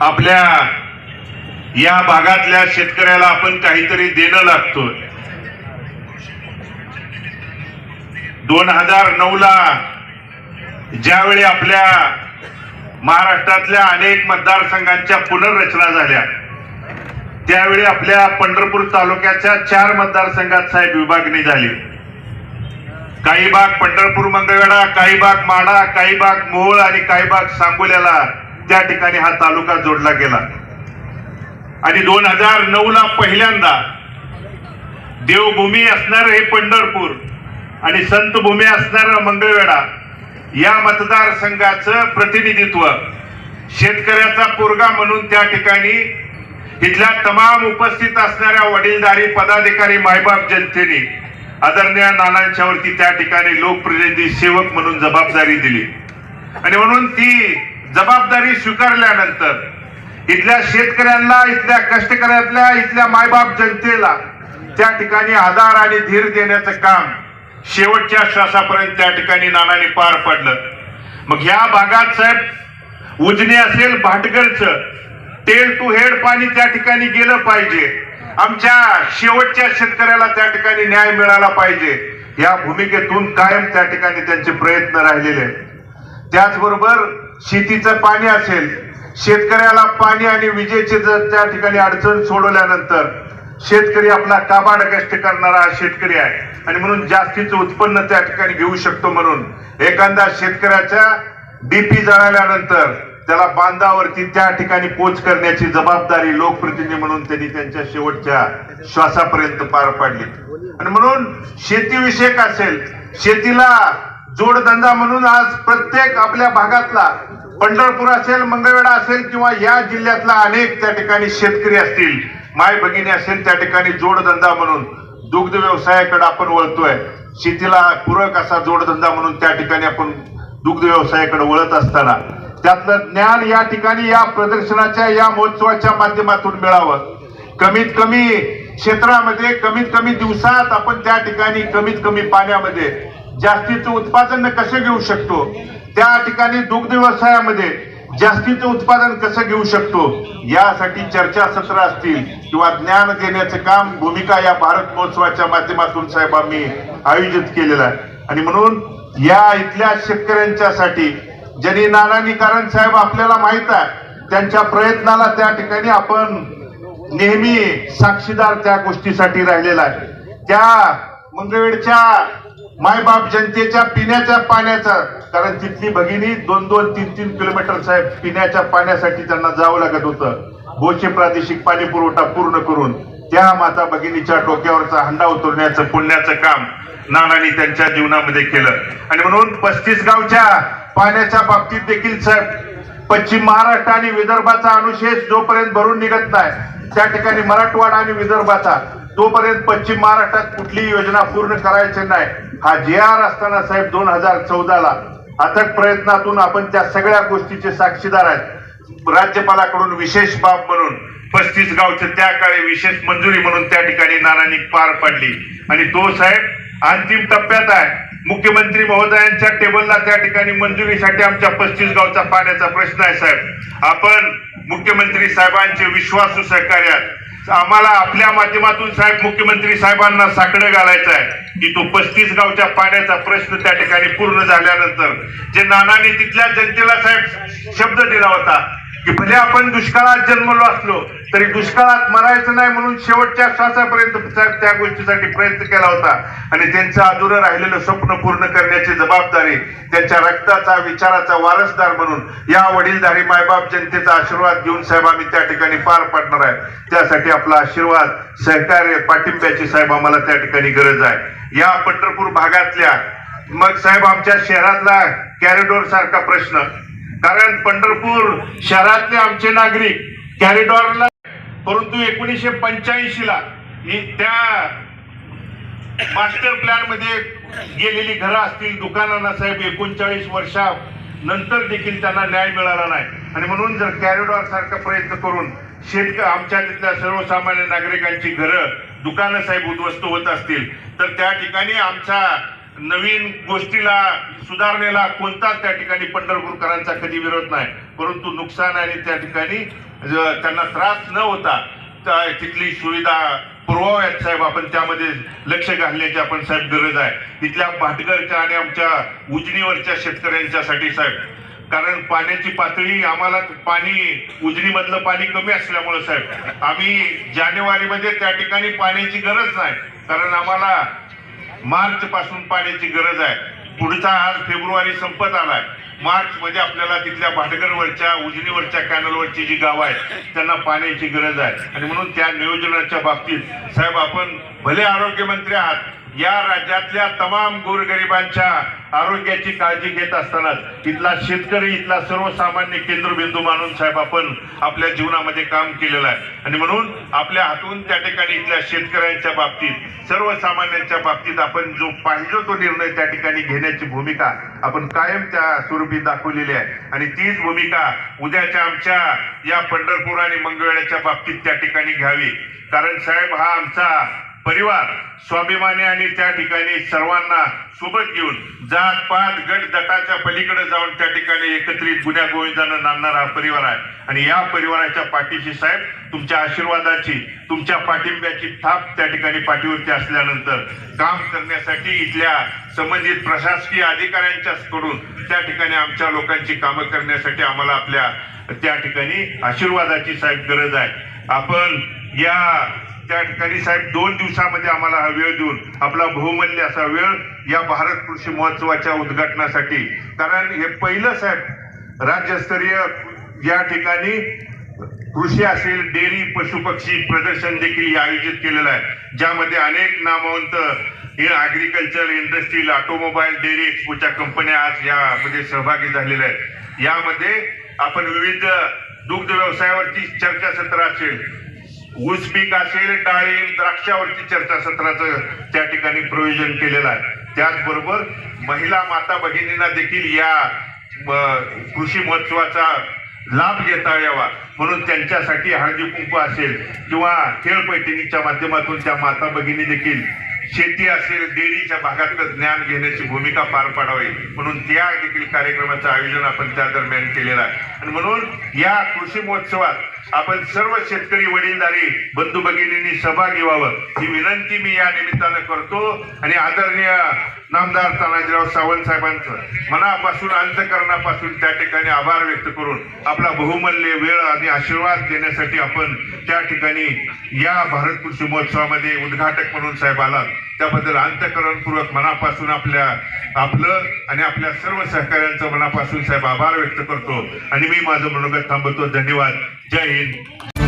आपल्या या भागातल्या शेतकऱ्याला आपण काहीतरी देणं लागतोय. दोन हजार नऊ ला ज्यावेळी आपल्या महाराष्ट्रातल्या अनेक मतदारसंघांच्या पुनर्रचना झाल्या त्यावेळी आपल्या पंढरपूर तालुक्याच्या चार मतदारसंघात साहेब विभागणी झाली. काही भाग पंढरपूर मंगळवेढा काही भाग माडा काही भाग मोहोळ आणि काही भाग सांगोल्याला त्या ठिकाणी हा तालुका जोडला गेला. आणि दोन हजार नऊ ला पहिल्यांदा देवभूमी असणार हे पंढरपूर आणि संतभूमी असणार मंगळवेढा या मतदारसंघाचं प्रतिनिधित्व शेतकऱ्याचा पोरगा म्हणून त्या ठिकाणी इथल्या तमाम उपस्थित असणाऱ्या वडीलधारी पदाधिकारी मायबाप जनतेने आदरणीय नानांच्यावरती त्या ठिकाणी लोकप्रतिनिधी सेवक म्हणून जबाबदारी दिली. आणि म्हणून ती जबाबदारी स्वीकारल्यानंतर इथल्या शेतकऱ्यांना इथल्या कष्टकऱ्यातल्या इथल्या मायबाप जनतेला त्या ठिकाणी आधार आणि धीर देण्याचं काम शेवटच्या श्वासापर्यंत त्या ठिकाणी नानाने पार पडलं. मग ह्या भागात साहेब उजनी असेल भाटगरचं टेल टू हेड पाणी त्या ठिकाणी गेलं पाहिजे. आमच्या शेवटच्या शेतकऱ्याला त्या ठिकाणी न्याय मिळाला पाहिजे. या भूमिकेतून कायम त्या ठिकाणी त्यांचे प्रयत्न राहिलेले आहेत. त्याचबरोबर शेतीचं पाणी असेल शेतकऱ्याला पाणी आणि विजेची जर त्या ठिकाणी अडचण सोडवल्यानंतर शेतकरी आपला काबाड कष्ट करणारा हा शेतकरी आहे. आणि म्हणून जास्तीचं उत्पन्न त्या ठिकाणी घेऊ शकतो म्हणून एखादा शेतकऱ्याच्या डीपी जळाल्यानंतर त्याला बांधावरती त्या ठिकाणी पोच करण्याची जबाबदारी लोकप्रतिनिधी म्हणून त्यांनी त्यांच्या शेवटच्या श्वासापर्यंत पार पाडली. आणि म्हणून शेतीविषयक असेल शेतीला जोडधंदा म्हणून आज प्रत्येक आपल्या भागातला पंढरपूर असेल मंगळवेढा असेल किंवा या जिल्ह्यातला अनेक त्या ठिकाणी शेतकरी असतील माय भगिनी असेल त्या ठिकाणी जोडधंदा म्हणून. दुग्ध व्यवसायाकडे आपण वळतोय. शेतीला पूरक असा जोडधंदा म्हणून त्या ठिकाणी आपण दुग्ध व्यवसायाकडे वळत असताना. त्यातलं ज्ञान या ठिकाणी या प्रदर्शनाच्या या महोत्सवाच्या माध्यमातून मिळावं. कमीत कमी क्षेत्रामध्ये कमीत कमी दिवसात आपण त्या ठिकाणी कमीत कमी पाण्यामध्ये जास्तीचं उत्पादन कसं घेऊ शकतो? त्या ठिकाणी दुग्ध व्यवसायामध्ये जास्तीचं उत्पादन कसं घेऊ शकतो? यासाठी चर्चासत्र असतील किंवा ज्ञान देण्याचं काम भूमिका या भारत महोत्सवाच्या माध्यमातून साहेब आम्ही आयोजित केलेलं आहे. आणि म्हणून या इथल्या शेतकऱ्यांच्यासाठी ज्यांनी नानानी कारण साहेब आपल्याला माहीत आहे त्यांच्या प्रयत्नाला त्या ठिकाणी आपण नेहमी साक्षीदार त्या गोष्टीसाठी राहिलेला आहे. त्या मंगळवेडच्या मायबाप जनतेच्या पिण्याच्या पाण्याचा. कारण तिथली भगिनी दोन दोन तीन तीन किलोमीटर साहेब पिण्याच्या पाण्यासाठी त्यांना जावं लागत होतं. गोचे प्रादेशिक पाणी पुरवठा पूर्ण करून त्या माता भगिनीच्या डोक्यावरचा हंडा उतरण्याचं पुण्याचं काम नानांनी त्यांच्या जीवनामध्ये केलं. आणि म्हणून पस्तीस गावच्या पाण्याच्या बाबतीत देखील साहेब पश्चिम महाराष्ट्र आणि विदर्भाचा अनुशेष जोपर्यंत भरून निघत नाही त्या ठिकाणी मराठवाडा आणि विदर्भाचा तोपर्यंत पश्चिम महाराष्ट्रात कुठलीही योजना पूर्ण करायची नाही हा जे आर असताना साहेब दोन हजार चौदाला अथक प्रयत्नातून आपण त्या सगळ्या गोष्टीचे साक्षीदार आहेत. राज्यपालाकडून विशेष बाब म्हणून पस्तीस गावचे त्या काळी विशेष मंजुरी म्हणून त्या ठिकाणी नानांनी पार पाडली. आणि तो साहेब अंतिम टप्प्यात आहे. मुख्यमंत्री महोदयांच्या टेबलला त्या ठिकाणी मंजुरीसाठी आमच्या पस्तीस गावचा पाण्याचा प्रश्न आहे साहेब. आपण मुख्यमंत्री साहेबांचे विश्वासू सहकार्यात आम्हाला आपल्या माध्यमातून साहेब मुख्यमंत्री साहेबांना साकडं घालायचं आहे. की तो पस्तीस गावच्या पाण्याचा प्रश्न त्या ठिकाणी पूर्ण झाल्यानंतर जे नानाने तिथल्या जनतेला साहेब शब्द दिला होता की भले आपण दुष्काळात जन्मलो असलो तरी दुष्काळात मरायचं नाही म्हणून शेवटच्या श्वासापर्यंत त्या गोष्टीसाठी प्रयत्न केला होता. आणि त्यांचं अधुरं राहिलेलं स्वप्न पूर्ण करण्याची जबाबदारी त्यांच्या रक्ताचा विचाराचा वारसदार म्हणून या वडीलधारी मायबाप जनतेचा आशीर्वाद घेऊन साहेब आम्ही त्या ठिकाणी पार पाडणार आहे. त्यासाठी आपला आशीर्वाद सहकार्य पाठिंब्याची साहेब आम्हाला त्या ठिकाणी गरज आहे. या पंढरपूर भागातल्या मग साहेब आमच्या शहरातला कॅरिडोर सारखा प्रश्न कारण पंढरपूर शहरातले आमचे नागरिक कॅरिडॉरला परंतु एकोणीसशे पंच्याऐंशी ला ही त्या मास्टर प्लॅनमध्ये गेलेली घरं असतील दुकानांना साहेब एकोणचाळीस वर्षा नंतर देखील त्यांना न्याय मिळाला नाही. आणि म्हणून जर कॅरिडॉर सारखा प्रयत्न करून शेतक आमच्या तिथल्या सर्वसामान्य नागरिकांची घरं दुकानं साहेब उद्ध्वस्त होत असतील तर त्या ठिकाणी आमच्या नवीन गोष्टीला सुधारणेला कोणताच त्या ठिकाणी पंढरपूरकरांचा कधी विरोध नाही परंतु नुकसान आणि त्या ठिकाणी त्यांना त्रास न होता तिथली सुविधा पुरवाव्यात साहेब. आपण त्यामध्ये लक्ष घालण्याची आपण साहेब गरज आहे. इथल्या भाटघरच्या आणि आमच्या उजनीवरच्या शेतकऱ्यांच्यासाठी साहेब. कारण पाण्याची पातळी आम्हाला पाणी उजनीमधलं पाणी कमी असल्यामुळे साहेब. आम्ही जानेवारीमध्ये त्या ठिकाणी पाण्याची गरज नाही. कारण आम्हाला मार्च पासून पाण्याची गरज आहे. पुढचा आज फेब्रुवारी संपत आलाय. मार्च मध्ये आपल्याला तिथल्या भाटगरवरच्या उजनीवरच्या कॅनलवरची जी गावं आहेत त्यांना पाण्याची गरज आहे. आणि म्हणून त्या नियोजनाच्या बाबतीत साहेब आपण भले आरोग्यमंत्री आहात या राज्यातल्या तमाम गोरगरिबांच्या आरोग्याची काळजी घेत असतानाच इथला शेतकरी इथला सर्वसामान्य केंद्रबिंदू मानून साहेब आपण आपल्या जीवनामध्ये काम केलेलं आहे. आणि म्हणून आपल्या हातून त्या ठिकाणी इथल्या शेतकऱ्यांच्या बाबतीत सर्वसामान्यांच्या बाबतीत आपण जो पाहिजे तो निर्णय त्या ठिकाणी घेण्याची भूमिका आपण कायम त्या स्वरूपी दाखवलेली आहे. आणि तीच भूमिका उद्याच्या आमच्या या पंढरपूर आणि मंगळवेढ्याच्या बाबतीत त्या ठिकाणी घ्यावी. कारण साहेब हा आमचा परिवार स्वाभिमानी आणि त्या ठिकाणी सर्वांना सोबत घेऊन जात पात गट गटाच्या पलीकडे जाऊन त्या ठिकाणी एकत्रित गुन्ह्या गोविंदानं नांदणारा हा परिवार आहे. आणि या परिवाराच्या पाठीशी साहेब तुमच्या आशीर्वादाची तुमच्या पाठिंब्याची थाप त्या ठिकाणी पाठीवरती असल्यानंतर काम करण्यासाठी इथल्या संबंधित प्रशासकीय अधिकाऱ्यांच्या कडून त्या ठिकाणी आमच्या लोकांची कामं करण्यासाठी आम्हाला आपल्या त्या ठिकाणी आशीर्वादाची साहेब गरज आहे. आपण या त्या ठिकाणी साहेब दोन दिवसामध्ये आम्हाला हा वेळ देऊन आपला बहुमूल्य असा वेळ या भारत कृषी महोत्सवाच्या उद्घाटनासाठी. कारण हे पहिलं साहेब राज्यस्तरीय या ठिकाणी कृषी असेल डेअरी पशुपक्षी प्रदर्शन देखील आयोजित केलेलं आहे. ज्यामध्ये अनेक नामवंत हे इंडस्ट्रील ऑटोमोबाईल डेअरी एक्सपोच्या कंपन्या आज यामध्ये सहभागी झालेल्या आहेत. यामध्ये आपण विविध दुग्ध व्यवसायावरची चर्चासत्र असेल ऊस पीक असेल डाळी द्राक्षावरती चर्चासत्राचं त्या ठिकाणी प्रयोजन केलेलं आहे. त्याचबरोबर महिला माता भगिनींना देखील या कृषी महोत्सवाचा लाभ घेता यावा. म्हणून त्यांच्यासाठी हळदी कुंकू असेल किंवा खेळ पैठणीच्या माध्यमातून त्या माता भगिनी देखील शेती असेल डेअरीच्या भागातलं ज्ञान घेण्याची भूमिका पार पाडावी. म्हणून त्या देखील कार्यक्रमाचं आयोजन आपण त्या दरम्यान केलेलं आहे. आणि म्हणून या कृषी महोत्सवात आपण सर्व शेतकरी वडीलधारी बंधू भगिनींनी सहभागी व्हावं. ही विनंती मी या निमित्तानं करतो आणि आदरणीय नामदार तानाजीराव सावंत साहेबांचं मनापासून अंतकरणापासून त्या ठिकाणी आभार व्यक्त करून आपला बहुमूल्य वेळ आणि आशीर्वाद देण्यासाठी आपण त्या ठिकाणी या भारत कृषी महोत्सवामध्ये उद्घाटक म्हणून साहेब आलात. त्याबद्दल अंतकरणपूर्वक मनापासून आपल्या आपलं आणि आपल्या सर्व सहकाऱ्यांचं मनापासून साहेब आभार व्यक्त करतो. आणि मी माझं मनोगत थांबवतो. धन्यवाद. जय Amen.